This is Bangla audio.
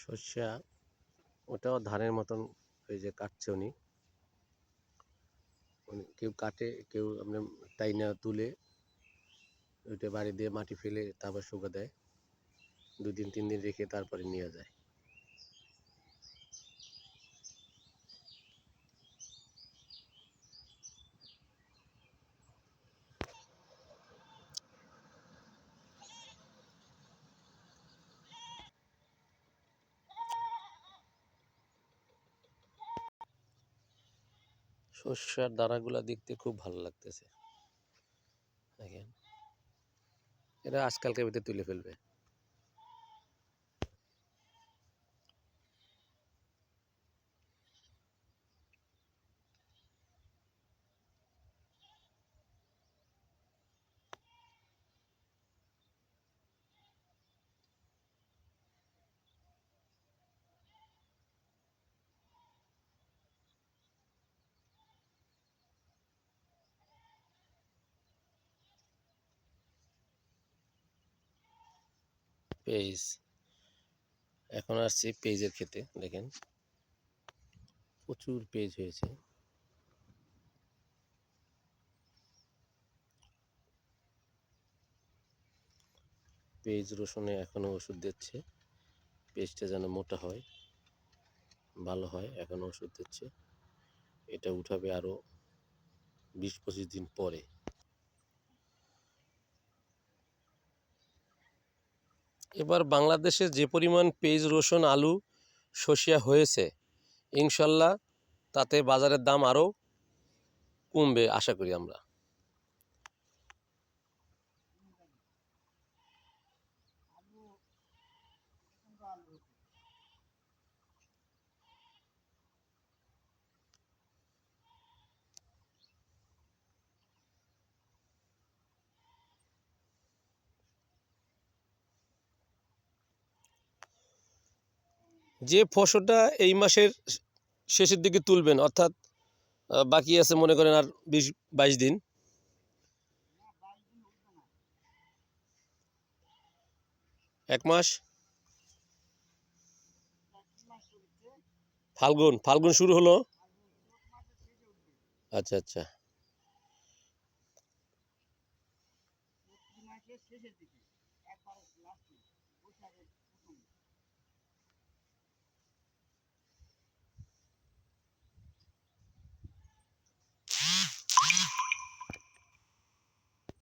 সর্ষা, ওটাও ধানের মতন ওই যে কাটছে উনি। কেউ কাটে, কেউ আপনার টাইনা তুলে ওইটা বাড়ি দিয়ে মাটি ফেলে তারপর শুকা দেয়। দুদিন, তিন দিন রেখে তারপরে নিয়ে যায়। সর্ষার দানাগুলা দেখতে খুব ভালো লাগতেছে। এরা আজকালকে ভিতরে তুলে ফেলবে। পেঁয়াজ এখন আসছি পেজের ক্ষেত্রে, দেখেন। প্রচুর পেজ হয়েছে। পেজ রসুনে এখনও ওষুধ দিচ্ছে। পেজটা যেন মোটা হয়, ভালো হয়, এখনও ওষুধ দিচ্ছে। এটা উঠাবে আরও বিশ পঁচিশ দিন পরে। এবার বাংলাদেশে যে পরিমাণ পেঁয়াজ, রসুন, আলু শসিয়া হয়েছে, ইনশাল্লাহ তাতে বাজারের দাম আরও কমবে, আশা করি আমরা। যে ফসলটা এই মাসের শেষের দিকে তুলবেন, অর্থাৎ বাকি আছে মনে করেন আর বিশ, বাইশ দিন। এক মাস। ফাল্গুন ফাল্গুন শুরু হলো। আচ্ছা আচ্ছা।